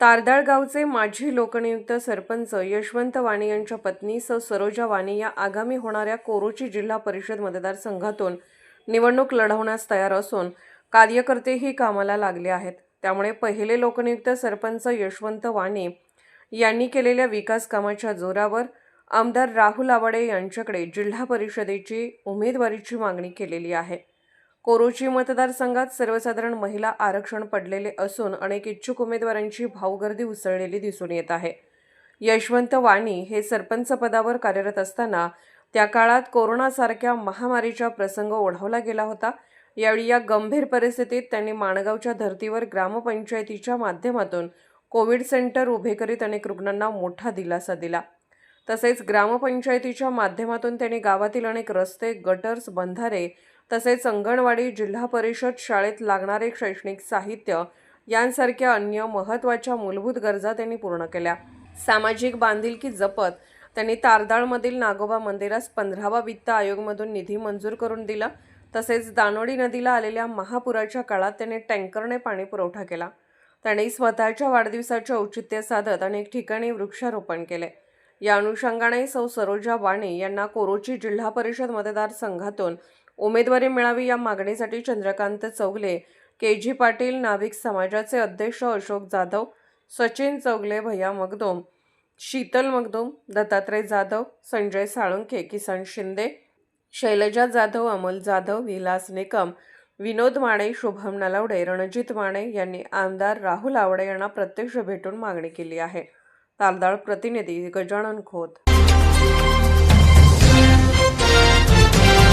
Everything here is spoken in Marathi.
तारदाळ गावचे माजी लोकनियुक्त सरपंच यशवंत वाणी यांच्या पत्नी सौ सरोजा वाणी या आगामी होणाऱ्या कोरोची जिल्हा परिषद मतदारसंघातून निवडणूक लढवण्यास तयार असून कार्यकर्तेही कामाला लागले आहेत. त्यामुळे पहिले लोकनियुक्त सरपंच यशवंत वाणी यांनी केलेल्या विकास कामाच्या जोरावर आमदार राहुल आवाडे यांच्याकडे जिल्हा परिषदेची उमेदवारीची मागणी केलेली आहे. कोरोची मतदारसंघात सर्वसाधारण महिला आरक्षण पडलेले असून अनेक इच्छुक उमेदवारांची भाऊगर्दी उसळलेली दिसून येत आहे. यशवंत वाणी हे सरपंच पदावर कार्यरत असताना त्या काळात कोरोनासारख्या महामारीचा प्रसंग ओढवला गेला होता. यावेळी या गंभीर परिस्थितीत त्यांनी माणगावच्या धर्तीवर ग्रामपंचायतीच्या माध्यमातून कोविड सेंटर उभे करीत अनेक रुग्णांना मोठा दिलासा दिला. तसेच ग्रामपंचायतीच्या माध्यमातून त्यांनी गावातील अनेक रस्ते गटर्स बंधारे तसेच अंगणवाडी जिल्हा परिषद शाळेत लागणारे शैक्षणिक साहित्य यांसारख्या अन्य महत्त्वाच्या मूलभूत गरजा त्यांनी पूर्ण केल्या. सामाजिक बांधिलकी जपत त्यांनी तारदाळमधील नागोबा मंदिरास पंधरावा वित्त आयोगमधून निधी मंजूर करून दिला. तसेच दानोडी नदीला आलेल्या महापुराच्या काळात त्यांनी टँकरने पाणी पुरवठा केला. त्यांनी स्वतःच्या वाढदिवसाचे औचित्य साधत अनेक ठिकाणी वृक्षारोपण केले. या अनुषंगाने सौ सरोजा वाणे यांना कोरोची जिल्हा परिषद मतदारसंघातून उमेदवारी मिळावी या मागणीसाठी चंद्रकांत चौगले के जी पाटील नाभिक समाजाचे अध्यक्ष अशोक जाधव सचिन चौगले भैया मगदोम शीतल मगदोम दत्तात्रय जाधव संजय साळुंखे किसन शिंदे शैलजा जाधव अमोल जाधव विलास निकम विनोद माने शुभम नलावडे रणजित माने यांनी आमदार राहुल आवडे यांना प्रत्यक्ष भेटून मागणी केली आहे. तालदाळ प्रतिनिधी गजानन खोत